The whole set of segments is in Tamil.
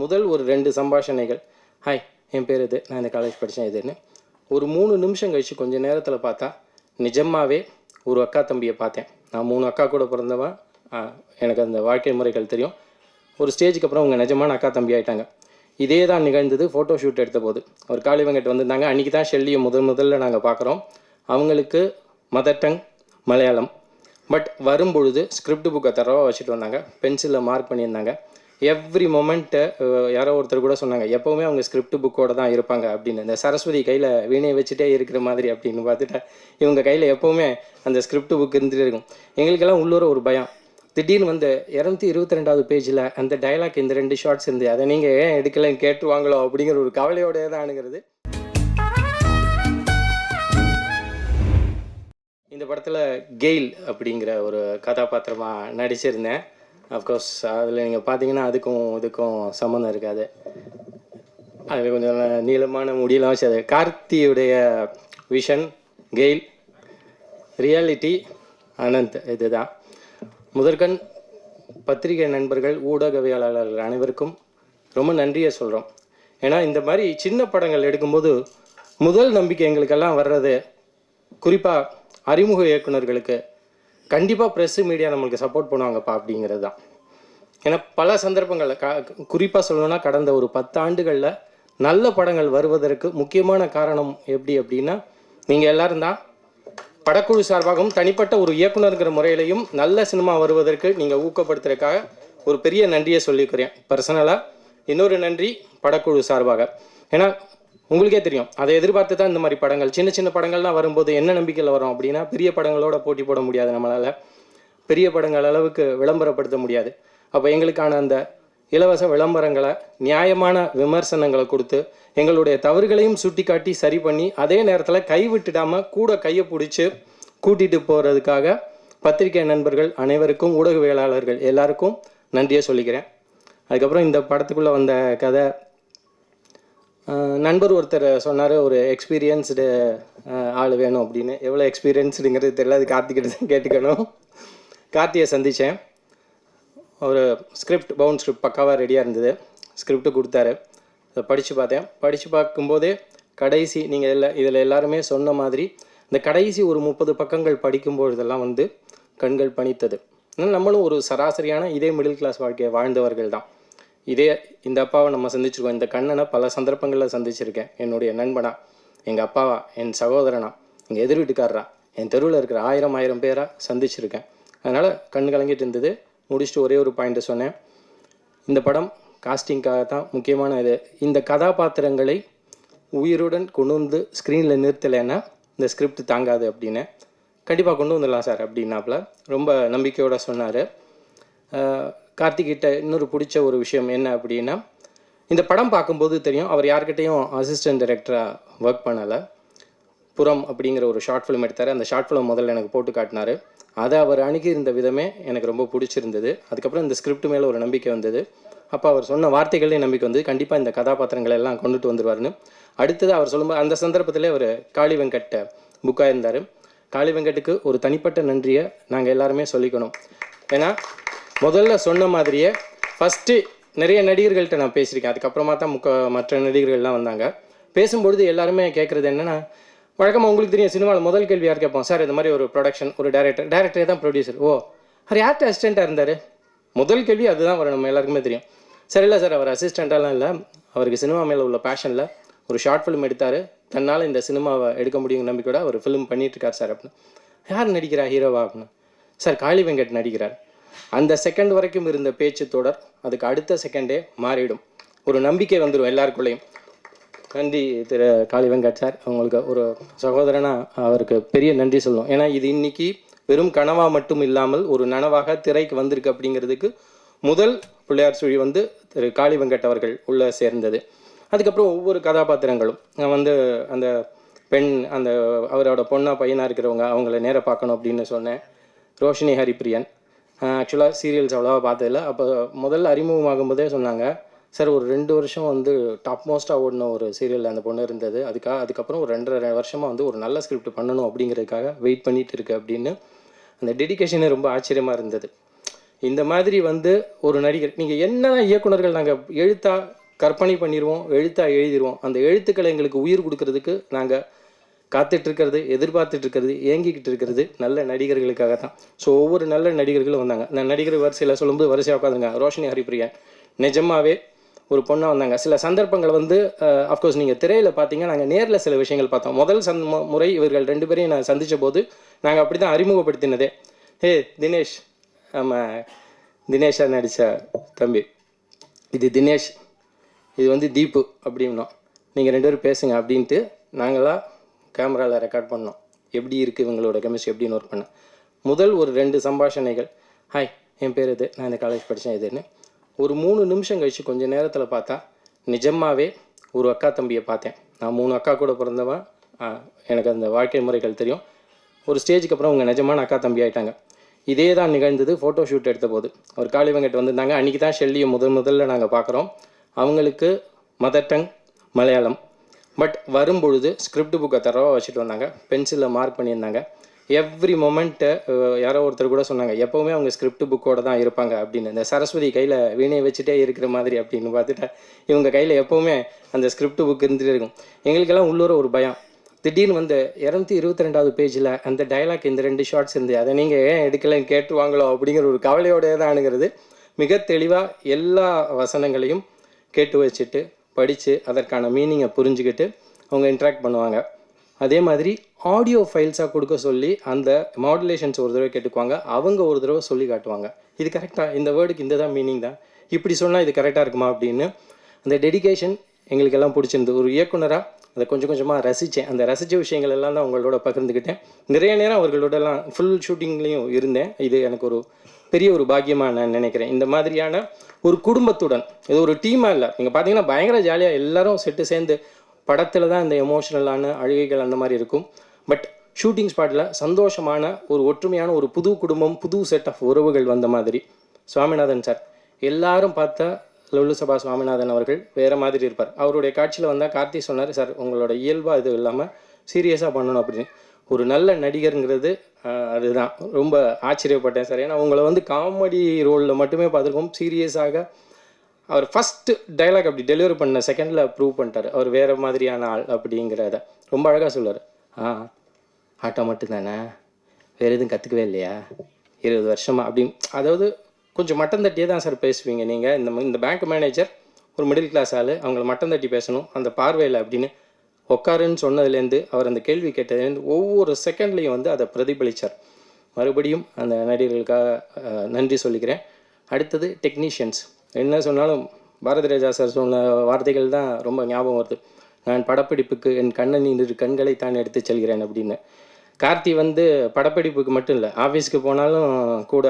முதல் ஒரு ரெண்டு சம்பாஷணைகள். ஹாய் என் பேர் இது. நான் இந்த காலேஜ் படித்தேன் இதுன்னு ஒரு மூணு நிமிஷம் கழிச்சு கொஞ்ச நேரத்தில் பார்த்தா நிஜமாகவே ஒரு அக்கா தம்பியை பார்த்தேன். நான் மூணு அக்கா கூட பிறந்தவன். எனக்கு அந்த வாழ்க்கை முறைகள் தெரியும். ஒரு ஸ்டேஜுக்கு அப்புறம் அவங்க நிஜமான அக்கா தம்பி ஆகிட்டாங்க இதே தான் நிகழ்ந்தது. ஃபோட்டோ ஷூட் எடுத்த போது. ஒரு காளிவங்கிட்ட வந்திருந்தாங்க. அன்றைக்கி தான் ஷெல்லியை முதல் முதல்ல நாங்கள் பார்க்குறோம். அவங்களுக்கு மதர் டங் மலையாளம். பட் வரும்பொழுது ஸ்கிரிப்ட் புக்கை தரவா வச்சுட்டு வந்தாங்க. பென்சிலில் மார்க் பண்ணியிருந்தாங்க. எவ்ரி மொமெண்ட்டு uh, யாரோ ஒருத்தர் கூட சொன்னாங்க எப்போவுமே அவங்க ஸ்கிரிப்ட் புக்கோட தான் இருப்பாங்க அப்படின்னு. இந்த சரஸ்வதி கையில் வீணையை வச்சுட்டே இருக்கிற மாதிரி அப்படின்னு பார்த்துட்டா இவங்க கையில் எப்போவுமே அந்த ஸ்கிரிப்ட் புக் இருந்துகிட்டே இருக்கும். எங்களுக்கெல்லாம் உள்ளூர ஒரு பயம். திடீர்னு வந்து இரநூத்தி இருபத்தி ரெண்டாவது பேஜில் அந்த டயலாக் இந்த ரெண்டு ஷார்ட்ஸ் இருந்து அதை நீங்கள் ஏன் எடுக்கலைன்னு கேட்டுருவாங்களோ? அப்படிங்கிற ஒரு கவலையோடய தான் அணுகிறது. இந்த படத்தில் கெயில் அப்படிங்கிற ஒரு கதாபாத்திரமாக நடிச்சிருந்தேன். அஃப்கோர்ஸ் அதில் நீங்கள் பார்த்தீங்கன்னா அதுக்கும் இதுக்கும் சம்மந்தம் இருக்காது. அதில் கொஞ்சம் நீளமான முடியெல்லாம் வச்சு அது கார்த்தியுடைய விஷன் கெயில் ரியாலிட்டி அனந்த் இதுதான். முதற்கண் பத்திரிகை நண்பர்கள் ஊடகவியலாளர்கள் அனைவருக்கும் ரொம்ப நன்றியை சொல்கிறோம் ஏன்னா இந்த மாதிரி சின்ன படங்கள் எடுக்கும்போது முதல் நம்பிக்கை எங்களுக்கெல்லாம் வர்றது குறிப்பாக அறிமுக இயக்குனர்களுக்கு கண்டிப்பாக ப்ரெஸ்ஸு மீடியா நம்மளுக்கு சப்போர்ட் பண்ணுவாங்கப்பா அப்படிங்கிறது தான் ஏன்னா பல சந்தர்ப்பங்களில் க குறிப்பாக சொல்லணும்னா கடந்த ஒரு பத்து ஆண்டுகளில் நல்ல படங்கள் வருவதற்கு முக்கியமான காரணம் எப்படி அப்படின்னா நீங்கள் எல்லாரும் தான் படக்குழு சார்பாகவும் தனிப்பட்ட ஒரு இயக்குனருங்கிற முறையிலையும் நல்ல சினிமா வருவதற்கு நீங்கள் ஊக்கப்படுத்துறதுக்காக ஒரு பெரிய நன்றியை சொல்லிக்கிறேன். பர்சனலாக இன்னொரு நன்றி படக்குழு சார்பாக. ஏன்னா உங்களுக்கே தெரியும் அதை எதிர்பார்த்து தான் இந்த மாதிரி படங்கள் சின்ன சின்ன படங்கள்லாம் வரும்போது என்ன நம்பிக்கையில் வரும் அப்படின்னா பெரிய படங்களோட போட்டி போட முடியாது நம்மளால். பெரிய படங்கள் அளவுக்கு விளம்பரப்படுத்த முடியாது. அப்போ எங்களுக்கான அந்த இலவச விளம்பரங்களை நியாயமான விமர்சனங்களை கொடுத்து எங்களுடைய தவறுகளையும் சுட்டிக்காட்டி சரி பண்ணி அதே நேரத்தில் கைவிட்டுடாமல் கூட கையை பிடிச்சி கூட்டிகிட்டு போகிறதுக்காக பத்திரிகை நண்பர்கள் அனைவருக்கும் ஊடகவியலாளர்கள் எல்லாருக்கும் நன்றியை சொல்லிக்கிறேன். அதுக்கப்புறம் இந்த படத்துக்குள்ளே வந்த கதை நண்பர் ஒருத்தர் சொன்னார் ஒரு எக்ஸ்பீரியன்ஸ்டு ஆள் வேணும் அப்படின்னு. எவ்வளோ எக்ஸ்பீரியன்ஸ்டுங்கிறது தெரியல அது கார்த்திகிட்ட தான் கேட்டுக்கணும். கார்த்தியை சந்தித்தேன் ஒரு ஸ்கிரிப்ட் பவுண்ட் ஸ்கிரிப்ட் பக்காவாக ரெடியாக இருந்தது. ஸ்கிரிப்ட் கொடுத்தாரு. அதை படித்து பார்த்தேன். படித்து பார்க்கும்போதே கடைசி நீங்கள் இதில் இதில் எல்லாருமே சொன்ன மாதிரி இந்த கடைசி ஒரு முப்பது பக்கங்கள் படிக்கும்பொழுதெல்லாம் வந்து கண்கள் பணித்தது ஆனால் நம்மளும் ஒரு சராசரியான இதே மிடில் கிளாஸ் வாழ்க்கையை வாழ்ந்தவர்கள் தான். இதே இந்த அப்பாவை நம்ம சந்திச்சிருக்கோம். இந்த கண்ணனை பல சந்தர்ப்பங்களில் சந்திச்சிருக்கேன். என்னுடைய நண்பனா எங்கள் அப்பாவா என் சகோதரனா எங்கள் எதிர் வீட்டுக்காரரா என் தெருவில் இருக்கிற ஆயிரம் ஆயிரம் பேராக சந்திச்சிருக்கேன். அதனால் கண் கலங்கிட்டு இருந்தது. முடிச்சுட்டு ஒரே ஒரு பாயிண்ட்டை சொன்னேன். இந்த படம் காஸ்டிங்காக தான் முக்கியமான இது. இந்த கதாபாத்திரங்களை உயிருடன் கொண்டு வந்து ஸ்க்ரீனில் நிறுத்தலைன்னா இந்த ஸ்கிரிப்ட் தாங்காது அப்படின்னு. கண்டிப்பாக கொண்டு வந்துடலாம் சார் அப்படின்னாப்புல. ரொம்ப நம்பிக்கையோடு சொன்னார். கார்த்திகிட்ட இன்னொரு பிடிச்ச ஒரு விஷயம் என்ன அப்படின்னா இந்த படம் பார்க்கும்போது தெரியும் அவர் யார்கிட்டயும் அசிஸ்டன்ட் டைரக்டராக ஒர்க் பண்ணலை. புறம் அப்படிங்கிற ஒரு ஷார்ட் ஃபிலிம் எடுத்தார். அந்த ஷார்ட் ஃபிலிம் முதல்ல எனக்கு போட்டு காட்டினாரு. அதை அவர் அணுகி இருந்த விதமே எனக்கு ரொம்ப பிடிச்சிருந்தது. அதுக்கப்புறம் இந்த ஸ்கிரிப்ட் மேலே ஒரு நம்பிக்கை வந்தது. அப்போ அவர் சொன்ன வார்த்தைகளே நம்பிக்கை வந்து கண்டிப்பாக இந்த கதாபாத்திரங்களை எல்லாம் கொண்டுட்டு வந்துருவாருன்னு. அடுத்தது அவர் சொல்லும்போது அந்த சந்தர்ப்பத்திலே அவர் காளி வெங்கட்ட புக்காக இருந்தார் காளி வெங்கட்டுக்கு ஒரு தனிப்பட்ட நன்றியை நாங்கள் எல்லாருமே சொல்லிக்கணும். ஏன்னா முதல்ல சொன்ன மாதிரியே ஃபஸ்ட்டு நிறைய நடிகர்கள்ட்ட நான் பேசியிருக்கேன். அதுக்கப்புறமா தான் முக்க மற்ற நடிகர்கள்லாம் வந்தாங்க. பேசும்பொழுது எல்லாருமே கேட்குறது என்னென்னா வழக்கமாக உங்களுக்கு தெரியும் சினிமாவில் முதல் கேள்வி யார் கேட்போம் சார் இந்த மாதிரி ஒரு ப்ரொடக்ஷன் ஒரு டேரக்டர் டேரக்டரே தான் ப்ரொடியூசர் ஓ அவர் யார்கிட்ட அசிஸ்டண்ட்டாக இருந்தார்? முதல் கேள்வி அதுதான் வரும் நம்ம எல்லாருக்குமே தெரியும். சார் இல்லை சார் அவர் அசிஸ்டண்ட்டாலாம் இல்லை. அவருக்கு சினிமா மேலே உள்ள பேஷனில் ஒரு ஷார்ட் ஃபிலிம் எடுத்தார். தன்னால் இந்த சினிமாவை எடுக்க முடியுங்கிற நம்பிக்கையோட அவர் ஃபிலிம் பண்ணிகிட்ருக்கார் சார் அப்படின்னு. யார் நடிக்கிறா ஹீரோவா அப்படின்னு? சார் காளி வெங்கட் நடிக்கிறார். அந்த செகண்ட் வரைக்கும் இருந்த பேச்சு தொடர் அதுக்கு அடுத்த செகண்டே மாறிடும். ஒரு நம்பிக்கை வந்துடும் எல்லாருக்குள்ளேயும். நன்றி திரு காளி வெங்கட் சார் அவங்களுக்கு ஒரு சகோதரனா அவருக்கு பெரிய நன்றி சொல்லுவோம் ஏன்னா இது இன்னைக்கு வெறும் கனவா மட்டும் இல்லாமல் ஒரு நனவாக திரைக்கு வந்திருக்கு அப்படிங்கிறதுக்கு முதல் பிள்ளையார் சுழி வந்து திரு காளி வெங்கட் அவர்கள் உள்ள சேர்ந்தது. அதுக்கப்புறம் ஒவ்வொரு கதாபாத்திரங்களும். நான் வந்து அந்த பெண் அந்த அவரோட பொண்ணா பையனாக இருக்கிறவங்க அவங்கள நேர பார்க்கணும் அப்படின்னு சொன்னேன். ரோஷினி ஹரிப்ரியன். ஆக்சுவலாக சீரியல்ஸ் அவ்வளோவா பார்த்ததில்ல. அப்போ முதல்ல அறிமுகமாகும்போதே சொன்னாங்க சார் ஒரு ரெண்டு வருஷம் வந்து டாப் மோஸ்ட்டாக ஓடின ஒரு சீரியல் அந்த பொண்ணு இருந்தது. அதுக்காக அதுக்கப்புறம் ஒரு ரெண்டரை வருஷமாக வந்து ஒரு நல்ல ஸ்கிரிப்ட் பண்ணணும் அப்படிங்கிறதுக்காக வெயிட் பண்ணிட்டு இருக்கு அப்படின்னு. அந்த டெடிக்கேஷனே ரொம்ப ஆச்சரியமாக இருந்தது. இந்த மாதிரி வந்து ஒரு நடிகர் நீங்கள் என்ன இயக்குனர்கள் நாங்கள் எழுத்தா கற்பனை பண்ணிடுவோம் எழுத்தா எழுதிடுவோம் அந்த எழுத்துக்களை எங்களுக்கு உயிர் கொடுக்கறதுக்கு நாங்கள் காத்துட்ருக்கிறது எதிர்பார்த்துட்ருக்கிறது ஏங்கிக்கிட்டு இருக்கிறது நல்ல நடிகர்களுக்காக தான் ஸோ ஒவ்வொரு நல்ல நடிகர்களும் வந்தாங்க. நான் நடிகர் வரிசையில் சொல்லும்போது வரிசையாக உட்காந்துங்க ரோஷினி ஹரிப்பிரியா நிஜமாவே ஒரு பொண்ணாக வந்தாங்க. சில சந்தர்ப்பங்கள் வந்து அஃப்கோர்ஸ் நீங்கள் திரையில் பார்த்தீங்க நாங்கள் நேரில் சில விஷயங்கள் பார்த்தோம். முதல் சந் முறை இவர்கள் ரெண்டு பேரையும் நான் சந்தித்த போது நாங்கள் அப்படி தான் அறிமுகப்படுத்தினதே. ஹே தினேஷ். ஆமாம் தினேஷா நடித்த தம்பி. இது தினேஷ். இது வந்து தீப்பு அப்படின்னோம். நீங்கள் ரெண்டு பேரும் பேசுங்க அப்படின்ட்டு நாங்களாம் கேமராவில் ரெக்கார்ட் பண்ணோம். எப்படி இருக்குது இவங்களோட கெமிஸ்ட்ரி எப்படின்னு ஒர்க் பண்ணேன் முதல் ஒரு ரெண்டு சம்பாஷணைகள். ஹாய் என் பேர் இது நான் இந்த காலேஜ் படித்தேன் இதுன்னு ஒரு மூணு நிமிஷம் கழிச்சு கொஞ்ச நேரத்தில் பார்த்தா நிஜமாகவே ஒரு அக்கா தம்பியை பார்த்தேன். நான் மூணு அக்கா கூட பிறந்தவன். எனக்கு அந்த வாழ்க்கை முறைகள் தெரியும். ஒரு ஸ்டேஜுக்கு அப்புறம் அவங்க நிஜமான அக்கா தம்பி ஆகிட்டாங்க இதே தான் நிகழ்ந்தது ஃபோட்டோ ஷூட் எடுத்த போது. ஒரு காளிவங்கிட்ட வந்திருந்தாங்க. அன்றைக்கி தான் ஷெல்லியை முதல் முதல்ல நாங்கள் பார்க்குறோம். அவங்களுக்கு மதர் டங் மலையாளம். பட் வரும்பொழுது ஸ்கிரிப்ட் புக்கை தரவா வச்சுட்டு வந்தாங்க. பென்சிலில் மார்க் பண்ணியிருந்தாங்க. எவ்ரி மொமெண்ட்டு uh, யாரோ ஒருத்தர் கூட சொன்னாங்க எப்போவுமே அவங்க ஸ்கிரிப்ட் புக்கோட தான் இருப்பாங்க அப்படின்னு. இந்த சரஸ்வதி கையில் வீணையை வச்சுட்டே இருக்கிற மாதிரி அப்படின்னு பார்த்துட்டா இவங்க கையில் எப்போவுமே அந்த ஸ்கிரிப்ட் புக் இருந்துகிட்டே இருக்கும். எங்களுக்கெல்லாம் உள்ளூர ஒரு பயம். திடீர்னு வந்து இரநூத்தி இருபத்தி ரெண்டாவது பேஜில் அந்த டயலாக் இந்த ரெண்டு ஷார்ட்ஸ் இருந்து அதை நீங்கள் ஏன் எடுக்கலன்னு கேட்டுருவாங்களோ அப்படிங்கிற ஒரு கவலையோடய தான் அணுகிறது. மிக தெளிவாக எல்லா வசனங்களையும் கேட்டு வச்சுட்டு படித்து அதற்கான மீனிங்கை புரிஞ்சுக்கிட்டு அவங்க இன்ட்ராக்ட் பண்ணுவாங்க. அதே மாதிரி ஆடியோ ஃபைல்ஸாக கொடுக்க சொல்லி அந்த மாடுலேஷன்ஸ் ஒரு தடவை கேட்டுக்குவாங்க. அவங்க ஒரு தடவை சொல்லி காட்டுவாங்க. இது கரெக்டாக இந்த வேர்டுக்கு இந்த தான் மீனிங் தான். இப்படி சொன்னால் இது கரெக்டாக இருக்குமா அப்படின்னு அந்த டெடிகேஷன் எங்களுக்கு எல்லாம் பிடிச்சிருந்து ஒரு இயக்குனராக அதை கொஞ்சம் கொஞ்சமாக ரசித்தேன் அந்த ரசித்த விஷயங்கள் எல்லாம் தான் உங்களோட பகிர்ந்துக்கிட்டேன் நிறைய நேரம் அவர்களோடலாம் ஃபுல் ஷூட்டிங்லேயும் இருந்தேன். இது எனக்கு ஒரு பெரிய ஒரு பாக்கியமாக நான் நினைக்கிறேன். இந்த மாதிரியான ஒரு குடும்பத்துடன் இது ஒரு டீமாக இல்லை. நீங்கள் பார்த்தீங்கன்னா பயங்கர ஜாலியாக எல்லாரும் செட்டு சேர்ந்து படத்தில் தான் இந்த எமோஷனலான அழுகைகள் அந்த மாதிரி இருக்கும். பட் ஷூட்டிங் ஸ்பாட்டில் சந்தோஷமான ஒரு ஒற்றுமையான ஒரு புது குடும்பம் புது செட் ஆஃப் உறவுகள் வந்த மாதிரி. சுவாமிநாதன் சார் எல்லாரும் பார்த்தா லல்லு சபா சுவாமிநாதன் அவர்கள் வேறு மாதிரி இருப்பார். அவருடைய காட்சியில் வந்தால் கார்த்தி சொன்னார் சார் உங்களோட இயல்பாக இது இல்லாமல் சீரியஸாக பண்ணணும் அப்படின்னு. ஒரு நல்ல நடிகருங்கிறது அதுதான். ரொம்ப ஆச்சரியப்பட்டேன் சார் ஏன்னா உங்களை வந்து காமெடி ரோலில் மட்டுமே பார்த்துருக்கோம். சீரியஸாக அவர் ஃபஸ்ட்டு டைலாக் அப்படி டெலிவரி பண்ண செகண்டில் ப்ரூவ் பண்ணிட்டார். அவர் வேறு மாதிரியான ஆள் அப்படிங்கிறத. ரொம்ப அழகாக சொல்லுவார். ஆ ஆட்டோ மட்டும்தானே? வேறு எதுவும் கற்றுக்கவே இல்லையா? இருபது வருஷமாக அப்படி அதாவது கொஞ்சம் மட்டம் தட்டியே தான் சார் பேசுவீங்க நீங்கள் இந்த இந்த பேங்க் மேனேஜர் ஒரு மிடில் கிளாஸ் ஆள் அவங்கள மட்டம் தட்டி பேசணும். அந்த பார்வையில் அப்படின்னு உட்காருன்னு சொன்னதுலேருந்து அவர் அந்த கேள்வி கேட்டதுலேருந்து ஒவ்வொரு செகண்ட்லேயும் வந்து அதை பிரதிபலித்தார் மறுபடியும் அந்த நடிகர்களுக்காக நன்றி சொல்லிக்கிறேன். அடுத்தது டெக்னீஷியன்ஸ் என்ன சொன்னாலும் பாரதி ராஜா சார் சொன்ன வார்த்தைகள் தான் ரொம்ப ஞாபகம் வருது. நான் படப்பிடிப்புக்கு என் கண்ணன் இரு கண்களை தான் எடுத்துச் செல்கிறேன் அப்படின்னு. கார்த்தி வந்து படப்பிடிப்புக்கு மட்டும் இல்லை ஆஃபீஸ்க்கு போனாலும் கூட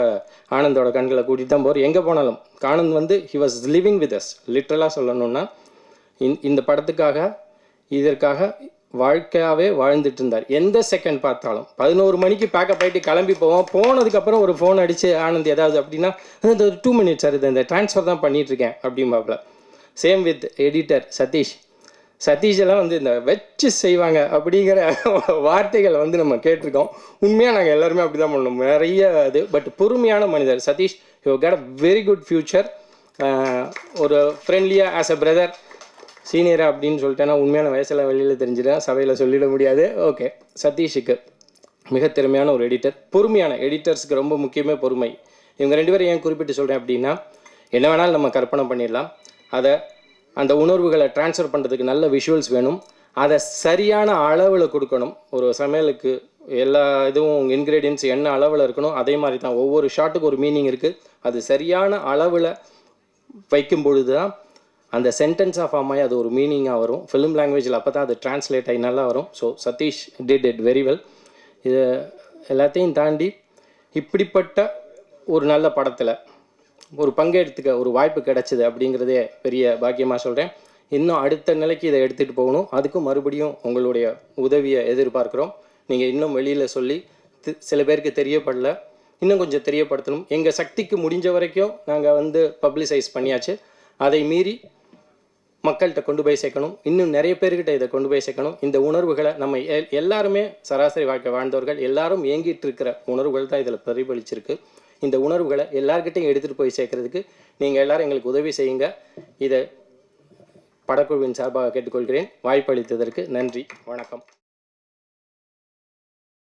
ஆனந்தோட கண்களை கூட்டிகிட்டு தான் போகிறார் எங்கே போனாலும். ஆனந்த் வந்து he was living with us லிட்ரலாக சொல்லணும்னா இந்த இந்த படத்துக்காக இதற்காக வாழ்க்கையாகவே வாழ்ந்துட்டு இருந்தார். எந்த செகண்ட் பார்த்தாலும். பதினோரு மணிக்கு பேக்கப் ஆகிட்டு கிளம்பி போவோம். போனதுக்கப்புறம் ஒரு ஃபோன் அடித்து ஆனந்த் ஏதாவது அப்படின்னா இந்த ஒரு டூ மினிட்ஸ் சார் இது இந்த ட்ரான்ஸ்ஃபர் தான் பண்ணிகிட்ருக்கேன் அப்படிம்பாப்பில் அப்படிம்பாப்புல same with editor Satish. Satish எல்லாம் வந்து இந்த வச்சு செய்வாங்க அப்படிங்கிற வார்த்தைகளை வந்து நம்ம கேட்டிருக்கோம். உண்மையாக நாங்கள் எல்லாருமே அப்படி தான் பண்ணோம். நிறைய இது பட் பொறுமையான மனிதர் Satish. You get a very good future ஒரு ஃப்ரெண்ட்லியாக ஆஸ் அ பிரதர் சீனியரா அப்படின்னு சொல்லிட்டேன்னா உண்மையான வயசில் வெளியில் தெரிஞ்சிடும் சபையில் சொல்லிட முடியாது. ஓகே. சதீஷுக்கு மிக திறமையான ஒரு எடிட்டர் பொறுமையான எடிட்டர்ஸ்க்கு ரொம்ப முக்கியமே பொறுமை. இவங்க ரெண்டு பேரும் ஏன் குறிப்பிட்டு சொல்கிறேன் அப்படின்னா என்ன வேணாலும் நம்ம கற்பனை பண்ணிடலாம். அதை அந்த உணர்வுகளை ட்ரான்ஸ்ஃபர் பண்ணுறதுக்கு நல்ல விஷுவல்ஸ் வேணும். அதை சரியான அளவில் கொடுக்கணும். ஒரு சமையலுக்கு எல்லா இதுவும் இன்க்ரீடியன்ஸ் என்ன அளவில் இருக்கணும் அதே மாதிரி தான். ஒவ்வொரு ஷாட்டுக்கு ஒரு மீனிங் இருக்குது அது சரியான அளவில் வைக்கும் பொழுது தான் அந்த சென்டென்ஸ் ஆஃப் அம்மாய் அது ஒரு மீனிங்காக வரும். ஃபிலிம் லாங்குவேஜில் அப்போ தான் அது டிரான்ஸ்லேட் ஆகி நல்லா வரும். So Satish did it very well இது எல்லாத்தையும் தாண்டி இப்படிப்பட்ட ஒரு நல்ல படத்தில் ஒரு பங்கெடுத்துக்க ஒரு வாய்ப்பு கிடைச்சிது அப்படிங்கிறதே பெரிய பாக்கியமாக சொல்கிறேன் இன்னும் அடுத்த நிலைக்கு இதை எடுத்துகிட்டு போகணும். அதுக்கும் மறுபடியும் உங்களுடைய உதவியை எதிர்பார்க்குறோம். நீங்கள் இன்னும் வெளியில் சொல்லி சில பேருக்கு தெரியப்படல. இன்னும் கொஞ்சம் தெரியப்படுத்தணும். எங்கள் சக்திக்கு முடிஞ்ச வரைக்கும் நாங்கள் வந்து பப்ளிசைஸ் பண்ணியாச்சு. அதை மீறி மக்கள்கிட்ட கொண்டு போய் சேர்க்கணும். இன்னும் நிறைய பேர்கிட்ட இதை கொண்டு போய் சேர்க்கணும். இந்த உணர்வுகளை நம்ம எல்லாருமே சராசரி வாழ்க்கை வாழ்ந்தவர்கள் எல்லாரும் இயங்கிட்டு இருக்கிற உணர்வுகள் தான் இதில் பிரதிபலிச்சிருக்கு. இந்த உணர்வுகளை எல்லார்கிட்டையும் எடுத்துகிட்டு போய் சேர்க்கறதுக்கு நீங்கள் எல்லாரும் எங்களுக்கு உதவி செய்யுங்க. இதை படக்குழுவின் சார்பாக கேட்டுக்கொள்கிறேன். வாய்ப்பளித்ததற்கு நன்றி. வணக்கம்.